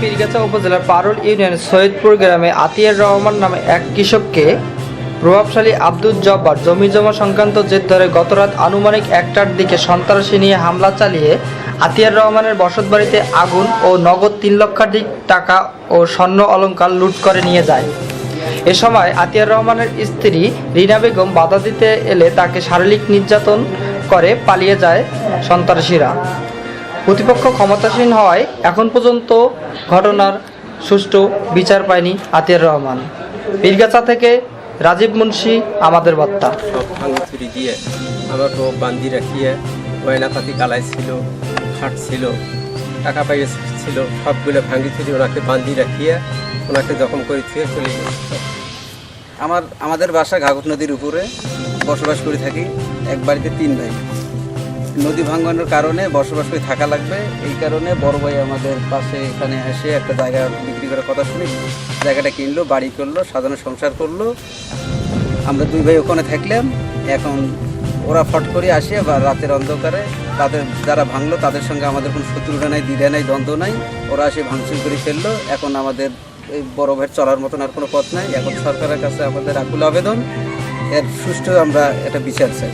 বীরগাছা উপজেলার পারুল ইউনিয়নের সৈয়দপুর গ্রামে আতিয়ার রহমান নামে এক কৃষককে প্রভাবশালী আব্দুল জব্বার জমি জমা সংক্রান্ত জেদ ধরে গতরাত আনুমানিক একটার দিকে সন্ত্রাসী নিয়ে হামলা চালিয়ে আতিয়ার রহমানের বসতবাড়িতে আগুন ও নগদ তিন লক্ষাধিক টাকা ও স্বর্ণ অলংকার লুট করে নিয়ে যায়। এ সময় আতিয়ার রহমানের স্ত্রী রিনা বেগম বাধা দিতে এলে তাকে শারীরিক নির্যাতন করে পালিয়ে যায় সন্ত্রাসীরা। প্রতিপক্ষ ক্ষমতাসীন হওয়ায় এখন পর্যন্ত ঘটনার সুষ্ঠু বিচার পায়নি আতিয়ার রহমান। পীরগাছা থেকে রাজীব মুন্সি, আমাদের বার্তা। দিয়ে আমার বউ বান্দি রাখিয়ে গয়নাপাতি গালায় ছিল খাট ছিল টাকা পাইয়ে ছিল, সবগুলো ভাঙি চুরি ওনাকে বান্দি রাখিয়ে ওনাকে জখম করে ছুঁয়ে চলে আমার, আমাদের বাসা ঘাঘট নদীর উপরে বসবাস করে থাকি, এক বাড়িতে তিন ভাই। নদী ভাঙনের কারণে বসবাস করে থাকা লাগবে। এই কারণে বড় ভাই আমাদের পাশে এখানে এসে একটা জায়গা বিক্রি করার কথা শুনি জায়গাটা কিনলো, বাড়ি করল সাধারণ সংসার করল। আমরা দুই ভাই ওখানে থাকলাম। এখন ওরা ফট করে আসে বা রাতের অন্ধকারে। তাদের যারা ভাঙলো, তাদের সঙ্গে আমাদের কোনো শত্রুতা নাই, দ্বিধা নাই, দ্বন্দ্ব নাই। ওরা এসে ভাঙচুর করে ফেলল। এখন আমাদের এই বড় ভাইয়ের চলার মতন আর কোনো পথ নাই। এখন সরকারের কাছে আমাদের আকুল আবেদন। এর সুষ্ঠু আমরা এটা বিচার চাই।